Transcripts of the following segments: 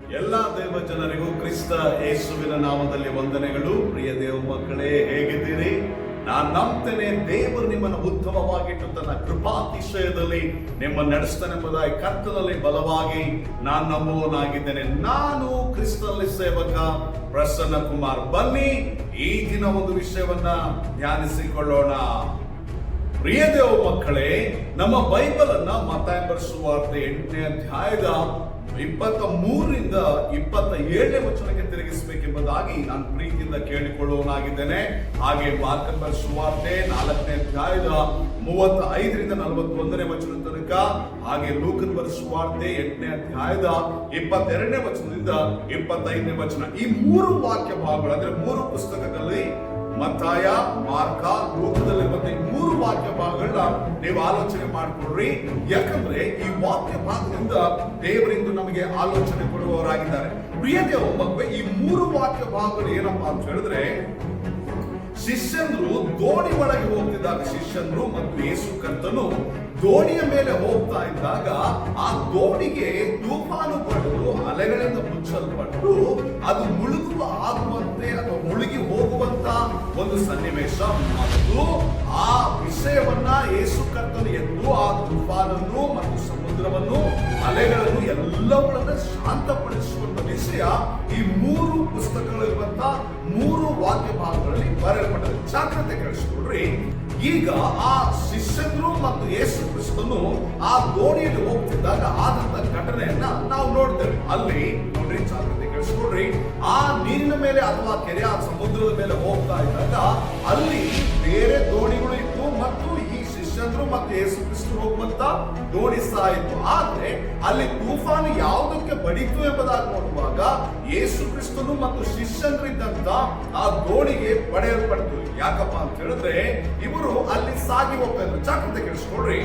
ಎಲ್ಲ ದೇವ ಜನರಿಗೂ ಕ್ರಿಸ್ತ ಯೇಸುವಿನ ನಾಮದಲ್ಲಿ ವಂದನೆಗಳು. ಪ್ರಿಯ ದೇವ ಮಕ್ಕಳೇ, ಹೇಗಿದ್ದೀರಿ? ನಾನು ನಂಬ್ತೇನೆ, ದೇವರು ನಿಮ್ಮನ್ನು ಉತ್ತಮವಾಗಿಟ್ಟು ತನ್ನ ಕೃಪಾತಿಶಯದಲ್ಲಿ ನಿಮ್ಮ ನಡೆಸ್ತಾನೆಂಬುದಾಗಿ ಕರ್ತನಲ್ಲಿ ಬಲವಾಗಿ ನಾನು ನಂಬುವನಾಗಿದ್ದೇನೆ ನಾನು ಕ್ರಿಸ್ತಲ್ಲಿ ಸೇವಕ ಪ್ರಸನ್ನ ಕುಮಾರ್ ಬನ್ನಿ, ಈ ದಿನ ಒಂದು ವಿಷಯವನ್ನ ಧ್ಯಾನಿಸಿಕೊಳ್ಳೋಣ. ಪ್ರಿಯ ದೇವ ಮಕ್ಕಳೇ, ನಮ್ಮ ಬೈಬಲ್ ಅನ್ನ ಮತಾಯ ಸುವಾರ್ತೆ ಎಂಟನೇ ಅಧ್ಯಾಯದ ಇಪ್ಪತ್ತ ಮೂರರಿಂದ ಇಪ್ಪತ್ತ ಏಳನೇ ವಚನಕ್ಕೆ ತಿರುಗಿಸಬೇಕೆಂಬುದಾಗಿ ನಾನು ಪ್ರೀತಿಯಿಂದ ಕೇಳಿಕೊಳ್ಳುವನಾಗಿದ್ದೇನೆ ಹಾಗೆ ಮಾರ್ಕಂಬ ಸುವಾರ್ತೆ ನಾಲ್ಕನೇ ಅಧ್ಯಾಯದ ಮೂವತ್ತ ಐದರಿಂದ ನಲವತ್ತೊಂದನೇ ವಚನ ತನಕ, ಹಾಗೆ ಲೂಕನ್ ಬರೆಸುವಾರ್ತೆ ಎಂಟನೇ ಅಧ್ಯಾಯದ ಇಪ್ಪತ್ತೆರಡನೇ ವಚನದಿಂದ ಇಪ್ಪತ್ತೈದನೇ ವಚನ. ಈ ಮೂರು ವಾಕ್ಯ ಭಾಗಗಳು ಅಂದ್ರೆ ಮೂರು ಪುಸ್ತಕದಲ್ಲಿ ಮತ್ತಾಯ, ಮಾರ್ಕ ಲೋಕದಲ್ಲಿರುವಂತ ಮತ್ತೆ ಮೂರು ವಾಕ್ಯ ಭಾಗಗಳನ್ನ ನೀವು ಆಲೋಚನೆ ಮಾಡಿಕೊಡ್ರಿ ಯಾಕಂದ್ರೆ ಈ ವಾಕ್ಯ ಭಾಗದಿಂದ ದೇವರಿಂದು ನಮಗೆ ಆಲೋಚನೆ ಕೊಡುವವರಾಗಿದ್ದಾರೆ. ಪ್ರಿಯ ದೇವ ಈ ಮೂರು ವಾಕ್ಯ ಭಾಗಗಳು ಏನಪ್ಪಾ ಅಂತ ಹೇಳಿದ್ರೆ, ಶಿಷ್ಯಂದ್ರು ದೋಣಿ ಒಳಗೆ ಹೋಗ್ತಿದ್ದಾಗ, ಶಿಷ್ಯಂದ್ರು ಮತ್ತು ಯೇಸು ಕರ್ತನು ದೋಣಿಯ ಮೇಲೆ ಹೋಗ್ತಾ ಇದ್ದಾಗ, ಆ ದೋಣಿಗೆ ತೂಫಾನು ಪಟ್ಟು ಅಲೆಗಳಿಂದ ಮುಚ್ಚಲ್ಪಟ್ಟು ಅದು ಮುಳುಗುವ ಆಗುವಂತೆ ಅಥವಾ ಮುಳುಗಿ ಒಂದು ಸನ್ನಿವೇಶ ಮತ್ತು ಆ ವಿಷಯವನ್ನ ಯೇಸು ಕರ್ತನು ಎದ್ದು ಆ ತುಫಾನನ್ನು ಮತ್ತು ಸಮುದ್ರವನ್ನು, ಅಲೆಗಳನ್ನು ಎಲ್ಲವುಗಳನ್ನ ಶಾಂತಪಡಿಸುವಂತ ವಿಷಯ ಈ ಮೂರು ಪುಸ್ತಕಗಳಿರುವಂತ ಮೂರು ವಾಕ್ಯ ಭಾಗಗಳಲ್ಲಿ ಬರೆಯಲ್ಪಟ್ಟ ಜಾಗ್ರತೆ ಕೇಳಿಸ್ಕೊಡ್ರಿ. ಈಗ ಆ ಶಿಷ್ಯರು ಮತ್ತು ಯೇಸು ಕ್ರಿಸ್ತನು ಆ ದೋಣಿಯಲ್ಲಿ ಹೋಗ್ತಿದ್ದಾಗ ಆದಂತ ಘಟನೆಯನ್ನ ನಾವು ನೋಡ್ತೇವೆ. ಅಲ್ಲಿ ಕೇಳಿಸ್ಕೊಡ್ರಿ ಆ ನೀರಿನ ಮೇಲೆ ಅಥವಾ ಕೆರೆ ಆ ಸಮುದ್ರದ ಮೇಲೆ ಹೋಗ್ತಾ ಇದ್ದಾಗ ಅಲ್ಲಿ ಬೇರೆ ದೋಣಿಗಳು ಇತ್ತು ಮತ್ತು ಈ ಶಿಷ್ಯಂದ್ರು ಮತ್ತು ಯೇಸು ಕ್ರಿಸ್ತರು ಹೋಗುವಂತ ದೋಣಿ ಸಹ ಇತ್ತು. ಆದ್ರೆ ಅಲ್ಲಿ ತೂಫಾನ್ ಯಾವುದಕ್ಕೆ ಬಡಿತು ಎಂಬುದಾಗಿ ನೋಡುವಾಗ ಯೇಸು ಕ್ರಿಸ್ತನು ಮತ್ತು ಇದ್ದಂತ ಆ ದೋಣಿಗೆ ಪಡೆಯಲ್ಪಡ್ತು ಯಾಕಪ್ಪ ಅಂತ ಹೇಳಿದ್ರೆ ಇವರು ಅಲ್ಲಿ ಸಾಗಿ ಹೋಗ್ತಾ ಇದ್ರು. ಜಾಗ್ರತೆ ಕೇಳಿಸ್ಕೊಳ್ರಿ.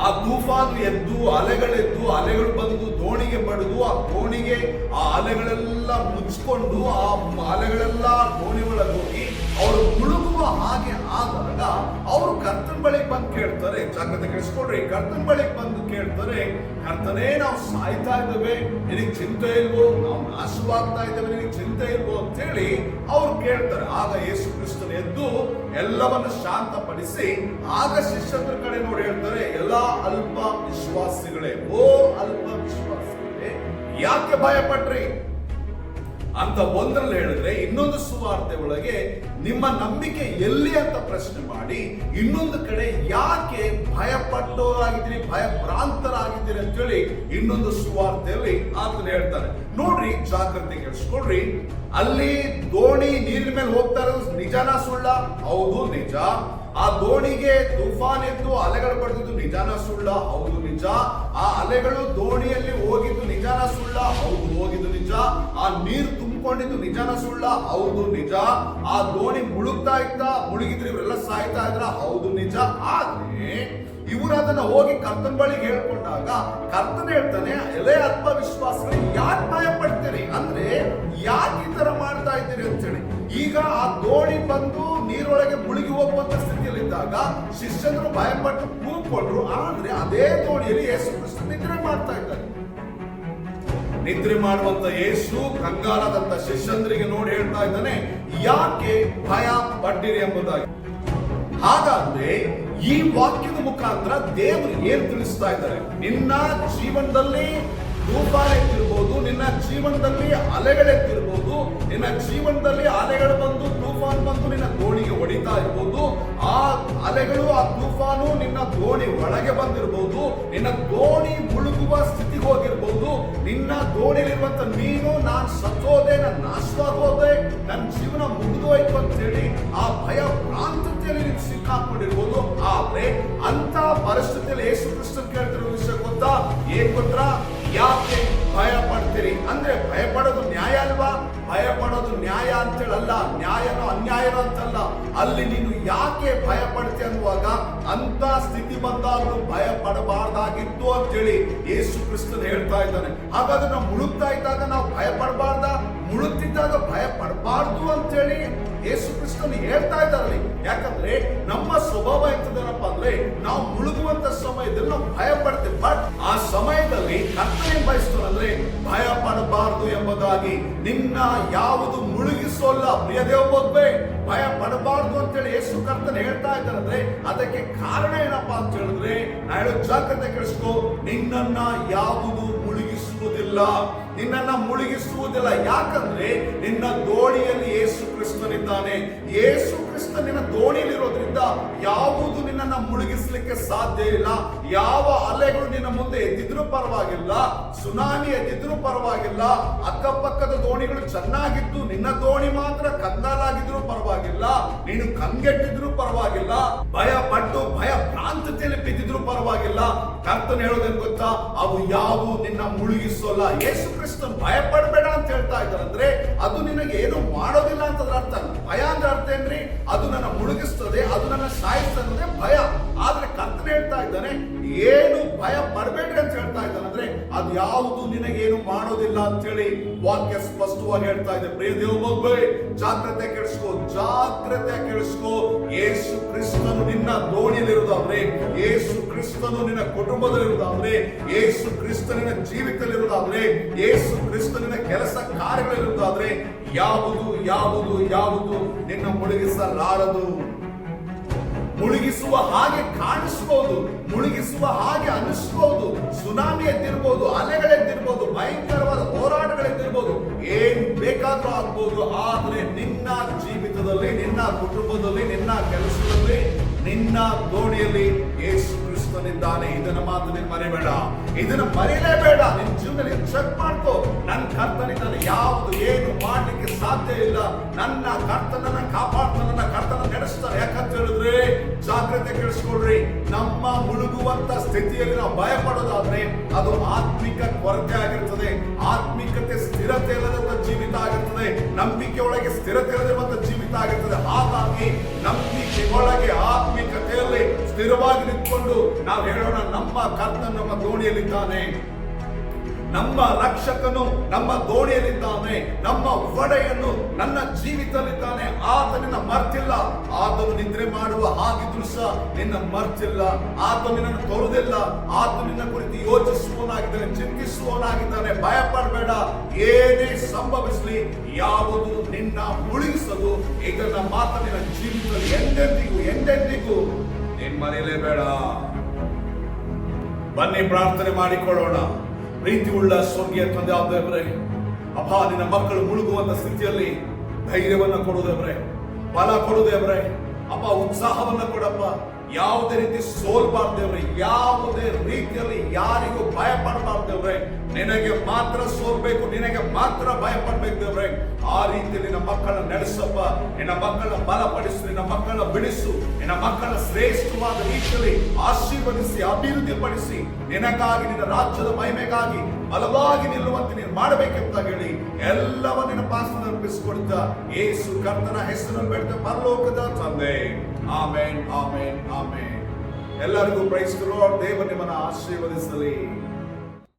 ಆ ತೂಫಾನು ಎದ್ದು ಅಲೆಗಳೆದ್ದು ಅಲೆಗಳು ಬಂದು ದೋಣಿಗೆ ಬಡಿದು, ಆ ದೋಣಿಗೆ ಆ ಅಲೆಗಳೆಲ್ಲ ಮುಚ್ಕೊಂಡು, ಆ ಅಲೆಗಳೆಲ್ಲ ದೋಣಿ ಹೋಗಿ ಅವರು ಮುಳುಗುವ ಹಾಗೆ ಆದಾಗ ಅವರು ಕರ್ತನ ಬಳಿಗೆ ಬಂದು ಕೇಳ್ತಾರೆ, ಜಾಗ್ರತೆ ಕೇಳಿಸ್ಕೊಡ್ರಿ ಕರ್ತನ ಬಳಿಗೆ ಬಂದು ಕೇಳ್ತಾರೆ, ಕರ್ತನೇ ನಾವು ಸಾಯ್ತಾ ಇದ್ದೇವೆ, ನಿನಗೆ ಚಿಂತೆ ಇಲ್ವೋ, ನಾವು ನಾಶವಾಗ್ತಾ ಇದ್ದೇವೆ, ನಿನಗೆ ಚಿಂತೆ ಇಲ್ವೋ ಅಂತ ಹೇಳಿ ಅವ್ರು ಕೇಳ್ತಾರೆ. ಆಗ ಯೇಸು ಕ್ರಿಸ್ತನ ಎದ್ದು ಎಲ್ಲವನ್ನು ಶಾಂತಪಡಿಸಿ, ಆಗ ಶಿಷ್ಯರ ಕಡೆ ನೋಡಿ ಹೇಳ್ತಾರೆ, ಎಲ್ಲ ಅಲ್ಪ ವಿಶ್ವಾಸಿಗಳೇ, ಓ ಅಲ್ಪ ವಿಶ್ವಾಸಿಗಳೇ, ಯಾಕೆ ಭಯಪಟ್ರಿ? ಅಂತ ಒಂದ್ರಲ್ಲಿ ಹೇಳಿದ್ರೆ, ಇನ್ನೊಂದು ಸುವಾರ್ತೆ ಒಳಗೆ, ನಿಮ್ಮ ನಂಬಿಕೆ ಎಲ್ಲಿ ಅಂತ ಪ್ರಶ್ನೆ ಮಾಡಿ, ಇನ್ನೊಂದು ಕಡೆ ಯಾಕೆ ಭಯಪಟ್ಟವರಾಗಿದ್ದೀರಿ, ಭಯಭ್ರಾಂತರಾಗಿದ್ದೀರಿ ಅಂತೇಳಿ ಇನ್ನೊಂದು ಸುವಾರ್ತೆಯಲ್ಲಿ ಆತನ ಹೇಳ್ತಾರೆ ನೋಡ್ರಿ, ಜಾಗ್ರತೆ ಕೇಳಿಸ್ಕೊಡ್ರಿ ಅಲ್ಲಿ ದೋಣಿ ನೀರಿನ ಮೇಲೆ ಹೋಗ್ತಾ ಇರೋದು ನಿಜಾನ ಸುಳ್ಳ? ಹೌದು, ನಿಜ. ಆ ದೋಣಿಗೆ ತುಫಾನ್ ಎದ್ದು ಅಲೆಗಳು ಬಡಿದಿದ್ದು ನಿಜಾನ ಸುಳ್ಳ? ಹೌದು, ನಿಜ. ಆ ಅಲೆಗಳು ದೋಣಿಯಲ್ಲಿ ಹೋಗಿದ್ದು ನಿಜಾನ ಸುಳ್ಳ? ಹೌದು, ಹೋಗಿದ್ದು ನಿಜ. ಆ ನೀರು ತುಂಬಿಕೊಂಡಿದ್ದು ನಿಜಾನ ಸುಳ್ಳ? ಹೌದು, ನಿಜ. ಆ ದೋಣಿ ಮುಳುಗ್ತಾ ಇತ್ತ, ಮುಳುಗಿದ್ರೆ ಇವರೆಲ್ಲ ಸಾಯ್ತಾ ಇದ್ರ? ಹೌದು, ನಿಜ. ಆದ್ರೆ ಅದನ್ನ ಹೋಗಿ ಕರ್ತನ ಬಳಿಗೆ ಹೇಳ್ಕೊಂಡಾಗ ಕರ್ತನ ಹೇಳ್ತಾನೆ, ಎಲೆ ಆತ್ಮವಿಶ್ವಾಸಗಳು ಯಾಕೆ ಭಯ ಪಡ್ತೀರಿ ಅಂದ್ರೆ ಯಾಕೆ ಈ ತರ ಮಾಡ್ತಾ ಇದ್ದೀರಿ ಅಂತ ಹೇಳಿ ಈಗ ಆ ದೋಣಿ ಬಂದು ನೀರೊಳಗೆ ಮುಳುಗಿ ಹೋಗುವಂತ ಸ್ಥಿತಿಯಲ್ಲಿದ್ದಾಗ ಶಿಷ್ಯರು ಭಯಪಟ್ಟು ಕೂತ್ಕೊಂಡ್ರು. ಆದ್ರೆ ಅದೇ ದೋಣಿಯಲ್ಲಿ ಯೇಸು ಕೃಷ್ಣ ನಿದ್ರೆ ಮಾಡ್ತಾ ಇದ್ದಾರೆ. ನಿದ್ರೆ ಮಾಡುವಂತ ಯೇಸು ಕಂಗಾಲದಂತ ಶಿಷ್ಯಂದ್ರಿಗೆ ನೋಡಿ ಹೇಳ್ತಾ ಇದ್ದಾನೆ, ಯಾಕೆ ಭಯ ಪಟ್ಟಿರಿ ಎಂಬುದಾಗಿ. ಹಾಗಾದ್ರೆ ಈ ವಾಕ್ಯದ ಮುಖಾಂತರ ದೇವರು ಏನ್ ತಿಳಿಸ್ತಾ ಇದ್ದಾರೆ? ನಿನ್ನ ಜೀವನದಲ್ಲಿ ತೂಫಾನೆತ್ತಿರ್ಬೋದು ನಿನ್ನ ಜೀವನದಲ್ಲಿ ಅಲೆಗಳೆತ್ತಿರ್ಬೋದು ನಿನ್ನ ಜೀವನದಲ್ಲಿ ಅಲೆಗಳು ಬಂದು, ತೂಫಾನ್ ಬಂದು ನಿನ್ನ ದೋಣಿಗೆ ಹೊಡಿತಾ ಇರ್ಬೋದು, ಆ ಅಲೆಗಳು, ಆ ತೂಫಾನು ನಿನ್ನ ದೋಣಿ ಒಳಗೆ ಬಂದಿರ್ಬೋದು, ನಿನ್ನ ದೋಣಿ ಮುಳುಗುವ ಸ್ಥಿತಿ ಹೋಗಿರ್ಬೋದು, ನಿನ್ನ ದೋಣಿಲಿರುವಂತ ನೀನು ನಾನ್ ಸತ್ತೋದೆ, ನಾನು ನಾಶವಾಗೋದೆ ನನ್ ನನ್ನ ಜೀವನ ಮುಗಿದೋಯ್ತು ಅಂತ ಹೇಳಿ ಆ ಭಯ ಭ್ರಾಂತತೆಯಲ್ಲಿ ನೀನು ಸಿಕ್ಕಾಕೊಂಡಿರ್ಬೋದು ಆದ್ರೆ ಅಂತ ಪರಿಸ್ಥಿತಿಯಲ್ಲಿ ಯೇಸು ಕ್ರಿಸ್ತನ್ ಕೇಳ್ತಿರೋ ವಿಷಯ ಗೊತ್ತಾ? ಏನ್ ಗೊತ್ತಾ? ಯಾಕೆ ಭಯ ಪಡ್ತೀರಿ? ಅಂದ್ರೆ ಭಯ ಪಡೋದು ನ್ಯಾಯ ಅಲ್ವಾ? ಭಯ ಪಡೋದು ನ್ಯಾಯ ಅಂತೇಳಲ್ಲ. ನ್ಯಾಯನೋ ಅನ್ಯಾಯನೋ ಅಂತಲ್ಲ. ಅಲ್ಲಿ ನೀನು ಯಾಕೆ ಭಯ ಪಡ್ತೀಯ ಅನ್ನುವಾಗ ಅಂತ ಸ್ಥಿತಿ ಬಂದಾಗಲೂ ಭಯ ಪಡಬಾರ್ದಾಗಿತ್ತು ಅಂತೇಳಿ ಯೇಸು ಕ್ರಿಸ್ತನ್ ಹೇಳ್ತಾ ಇದ್ದಾನೆ. ಹಾಗಾದ್ರೆ ನಾವು ಮುಳುಗ್ತಾ ಇದ್ದಾಗ ನಾವು ಭಯ ಪಡಬಾರ್ದ? ಮುಳುಗ್ತಿದ್ದಾಗ ಭಯ ಪಡಬಾರ್ದು ಅಂತೇಳಿ ಯೇಸು ಕ್ರಿಸ್ತನ್ ಹೇಳ್ತಾ ಇದ್ದಾರೆ ಯಾಕಂದ್ರೆ ನಮ್ಮ ಸ್ವಭಾವ ಎಂತದೇನಪ್ಪ ಅಂದ್ರೆ ನಾವು ಮುಳುಗುವಂತ ಸಮಯದಲ್ಲಿ ನಾವು ಭಯ ಪಡ್ತೇವೆ. ಬಟ್ ಆ ಸಮಯದಲ್ಲಿ ಕರ್ತನೆ ಅಂದ್ರೆ ಭಯ ಪಡಬಾರದು ಎಂಬುದಾಗಿ ನಿನ್ನ ಯಾವುದು ಮುಳುಗಿಸೋಲ್ಲ ಪ್ರಿಯ ದೇವ ಮಗುವೆ ಭಯ ಪಡಬಾರದು ಅಂತೇಳಿ ಯೇಸು ಕರ್ತನ ಹೇಳ್ತಾ ಇದ್ದಾರೆ ಅದಕ್ಕೆ ಕಾರಣ ಏನಪ್ಪಾ ಅಂತ ಹೇಳಿದ್ರೆ, ನಾ ಹೇಳೋ ಜಾಗ್ರತೆ ಕೇಳಿಸ್ಕೋ, ನಿನ್ನನ್ನ ಯಾವುದು ಮುಳುಗಿಸುವುದಿಲ್ಲ. ನಿನ್ನನ್ನ ಮುಳುಗಿಸುವುದಿಲ್ಲ. ಯಾಕಂದ್ರೆ ನಿನ್ನ ದೋಣಿಯಲ್ಲಿ ಯೇಸು ಕ್ರಿಸ್ತನಿದ್ದಾನೆ. ಯೇಸು ಕ್ರಿಸ್ತ ನಿನ್ನ ದೋಣಿಯಲ್ಲಿರೋದ್ರಿಂದ ಯಾವುದು ನಿನ್ನನ್ನು ಮುಳುಗಿಸ್ಲಿಕ್ಕೆ ಸಾಧ್ಯ ಇಲ್ಲ. ಯಾವ ಅಲೆಗಳು ನಿನ್ನ ಮುಂದೆ ಎದ್ದಿದ್ರೂ ಪರವಾಗಿಲ್ಲ. ಸುನಾಮಿ ಎದ್ದಿದ್ರೂ ಪರವಾಗಿಲ್ಲ. ಅಕ್ಕಪಕ್ಕದ ದೋಣಿಗಳು ಚೆನ್ನಾಗಿದ್ದು ನಿನ್ನ ದೋಣಿ ಮಾತ್ರ ಕಂಗಾಲಾಗಿದ್ರು ಪರವಾಗಿಲ್ಲ. ನೀನು ಕಂಗೆಟ್ಟಿದ್ರು ಪರವಾಗಿಲ್ಲ. ಭಯ ಪಟ್ಟು ಭಯ ಪ್ರಾಂತತೆಯಲ್ಲಿ ಬಿದ್ದಿದ್ರು ಪರವಾಗಿಲ್ಲ. ಕರ್ತನ ಹೇಳೋದೇನು ಗೊತ್ತಾ? ಅವು ಯಾವು ನಿನ್ನ ಮುಳುಗಿಸೋಲ್ಲ. ಯೇಸು ಕ್ರಿಸ್ತನ್ ಭಯ ಪಡಬೇಡ ಅಂತ ಹೇಳ್ತಾ ಇದ್ದಾರೆ. ಅಂದ್ರೆ ಅದು ನಿನಗೆ ಏನು ಮಾಡೋದಿಲ್ಲ ಅಂತ ಅರ್ಥ. ಭಯ ಅಂದ್ರೆ ಅರ್ಥ ಏನ್ರಿ? ಅದು ನನ್ನ ಮುಳುಗಿಸ್ತದೆ, ಅದು ನನ್ನ ಸಾಯಿಸ್ತದೆ ಭಯ. ಆದ್ರೆ ಕರ್ತನ ಹೇಳ್ತಾ ಇದ್ದಾನೆ, ಏನು ಭಯ ಪಡಬೇಡ್ರಿ ಅಂತ ಹೇಳ್ತಾ ಇದ್ದಾನೆ. ಅಂದ್ರೆ ಅದು ಯಾವುದು ನಿನಗೇನು ಮಾಡೋದಿಲ್ಲ ಅಂತ ಹೇಳಿ ವಾಕ್ಯ ಸ್ಪಷ್ಟವಾಗಿ ಹೇಳ್ತಾ ಇದೆ ಪ್ರಿಯ ದೇವ ಮಗುವೆ ಜಾಗ್ರತೆ ಕೆಡಿಸ್ಕೋ ಜಾಗ್ರತೆ ಕೆಡಿಸ್ಕೋ. ಯೇಸು ಕ್ರಿಸ್ತನು ನಿನ್ನ ದೋಣಿಯಲ್ಲಿರುವುದಾದ್ರೆ, ಯೇಸು ಕ್ರಿಸ್ತನು ನಿನ್ನ ಕುಟುಂಬದಲ್ಲಿರುವುದಾದ್ರೆ, ಯೇಸು ಕ್ರಿಸ್ತನಿನ ಜೀವಿತದಲ್ಲಿರುವುದಾದ್ರೆ, ಯೇಸು ಕ್ರಿಸ್ತನಿನ ಕೆಲಸ ಕಾರ್ಯಗಳಿರುವುದಾದ್ರೆ ಯಾವುದು ಯಾವುದು ಯಾವುದು ನಿನ್ನ ಮುಳುಗಿಸಲಾರದು. ಮುಳುಗಿಸುವ ಹಾಗೆ ಕಾಣಿಸ್ಬೋದು, ಮುಳುಗಿಸುವ ಹಾಗೆ ಅನಿಸ್ಬೋದು ಸುನಾಮಿ ಎದ್ದಿರ್ಬೋದು ಅಲೆಗಳೆದ್ದಿರ್ಬೋದು ಭಯಂಕರವಾದ ಹೋರಾಟಗಳೆದ್ದಿರ್ಬೋದು ಏನ್ ಬೇಕಾದ್ರೂ ಆಗ್ಬೋದು, ಆದ್ರೆ ನಿನ್ನ ಜೀವಿತದಲ್ಲಿ, ನಿನ್ನ ಕುಟುಂಬದಲ್ಲಿ, ನಿನ್ನ ಕೆಲಸದಲ್ಲಿ, ನಿನ್ನ ದೋಣಿಯಲ್ಲಿ ಯೇಸು ಕ್ರಿಸ್ತನಿದ್ದಾನೆ. ಇದನ್ನ ಮಾತು ನೀನು ಮರಿಬೇಡ. ಇದನ್ನ ಮರಿಲೇಬೇಡ. ನಿನ್ ಜೀವನದಲ್ಲಿ ಚೆಕ್ ಮಾಡ್ಕೋ. ನನ್ನ ಕರ್ತನಿದ್ದಾನೆ ಯಾವುದು ಏನು ಮಾಡ್ಲಿಕ್ಕೆ ಸಾಧ್ಯ ಇಲ್ಲ. ನನ್ನ ಕರ್ತನನ್ನ ಕಾಪಾಡ್ತಾನ ಕರ್ತನ ನಡೆಸ್ತಾನೆ. ಯಾಕಂತ ಹೇಳಿದ್ರೆ, ಜಾಗ್ರತೆ ಕೇಳಿಸ್ಕೊಡ್ರಿ ನಮ್ಮ ಮುಳುಗುವಂತ ಸ್ಥಿತಿಯಲ್ಲಿ ನಾವು ಭಯ ಪಡೋದಾದ್ರೆ ಅದು ಆತ್ಮಿಕ ಕೊರತೆ ಆಗಿರ್ತದೆ. ಆತ್ಮಿಕತೆ ಸ್ಥಿರತೆ ಇಲ್ಲದಂತ ಜೀವಿತ ಆಗಿರ್ತದೆ ನಂಬಿಕೆ ಒಳಗೆ ಸ್ಥಿರತೆ ಇಲ್ಲದಿರುವಂತ ಜೀವಿತ ಆಗಿರ್ತದೆ ಹಾಗಾಗಿ ನಂಬಿಕೆ ಒಳಗೆ ಆತ್ಮಿಕತೆಯಲ್ಲಿ ಸ್ಥಿರವಾಗಿ ನಿಂತ್ಕೊಂಡು ನಾವು ಹೇಳೋಣ, ನಮ್ಮ ಕರ್ತನ ನಮ್ಮ ದೋಣಿಯಲ್ಲಿದ್ದಾನೆ. ನಮ್ಮ ರಕ್ಷಕನು ನಮ್ಮ ದೋಣಿಯಲ್ಲಿದ್ದಾನೆ, ನಮ್ಮ ಒಡೆಯನ್ನು ನನ್ನ ಜೀವಿತದಲ್ಲಿದ್ದಾನೆ ಆತನಿನ್ನ ಮರ್ತಿಲ್ಲ. ಆತನು ನಿದ್ರೆ ಮಾಡುವ ಹಾಗಿದ್ರು ಸಹ ನಿನ್ನ ಮರ್ತಿಲ್ಲ. ಆತ ನಿನ್ನನ್ನು ತೊರೆದಿಲ್ಲ. ಆತ ನಿನ್ನ ಕುರಿತು ಯೋಚಿಸುವವನಾಗಿದ್ದಾನೆ, ಚಿಂತಿಸುವವನಾಗಿದ್ದಾನೆ. ಭಯ ಪಡಬೇಡ ಏನೇ ಸಂಭವಿಸಲಿ, ಯಾವುದು ನಿನ್ನ ಮುಳುಗಿಸದು ಇದನ್ನ ಮಾತ ನಿನ್ನ ಜೀವಿತದಲ್ಲಿ ಎಂದೆಂದಿಗೂ ಎಂದೆಂದಿಗೂ ನೀನ್ ಮರೆಯಲೇಬೇಡ ಬನ್ನಿ ಪ್ರಾರ್ಥನೆ ಮಾಡಿಕೊಳ್ಳೋಣ. ಪ್ರೀತಿ ಉಳ್ಳ ಸ್ವರ್ಗೀಯ ತಂದೆ ಆದವರೇ ಅಪ್ಪ ನಿನ್ನ ಮಕ್ಕಳು ಮುಳುಗುವಂತ ಸ್ಥಿತಿಯಲ್ಲಿ ಧೈರ್ಯವನ್ನ ಕೊಡುದೇವ್ರೆ ಬಲ ಕೊಡುದೇವ್ರೆ ಅಪ್ಪ ಉತ್ಸಾಹವನ್ನ ಕೊಡಪ್ಪ. ಯಾವುದೇ ರೀತಿ ಸೋಲ್ಬಾರ್ದೇವ್ರೆ ಯಾವುದೇ ರೀತಿಯಲ್ಲಿ ಯಾರಿಗೂ ನಿನಗೆ ಮಾತ್ರ ಸೋಲ್ಬೇಕು, ನಿನಗೆ ಮಾತ್ರ ಭಯ ಪಡ್ಬೇಕು ದೇವ್ರೆ. ಆ ರೀತಿ ನಿನ್ನ ಮಕ್ಕಳನ್ನ ನಡೆಸಪ್ಪ. ನಿನ್ನ ಮಕ್ಕಳನ್ನ ಬಲಪಡಿಸು, ನಿನ್ನ ಮಕ್ಕಳನ್ನ ಬಿಡಿಸು. ನಿನ್ನ ಮಕ್ಕಳ ಶ್ರೇಷ್ಠವಾದ ರೀತಿಯಲ್ಲಿ ಆಶೀರ್ವದಿಸಿ ಅಭಿವೃದ್ಧಿ ಪಡಿಸಿ ನಿನಗಾಗಿ, ನಿನ್ನ ರಾಜ್ಯದ ಮಹಿಮೆಗಾಗಿ ಬಲವಾಗಿ ನಿಲ್ಲುವಂತೆ ನೀನು ಮಾಡಬೇಕೆಂತ ಹೇಳಿ ಎಲ್ಲವನ್ನ ಪಾಸನ ಅರ್ಪಿಸಿಕೊಡ್ತ ಏಸು ಕರ್ತನ ಹೆಸರನ್ನು ಬೆಳೆದ ಪರಲೋಕದ ತಂದೆ. ಆಮೇನ್ ಆಮೇನ್ ಆಮೇನ್. ಎಲ್ಲರಿಗೂ ಪ್ರೈಸ್ ದೇವ ನಿಮ್ಮನ್ನ ಆಶೀರ್ವದಿಸಲಿ.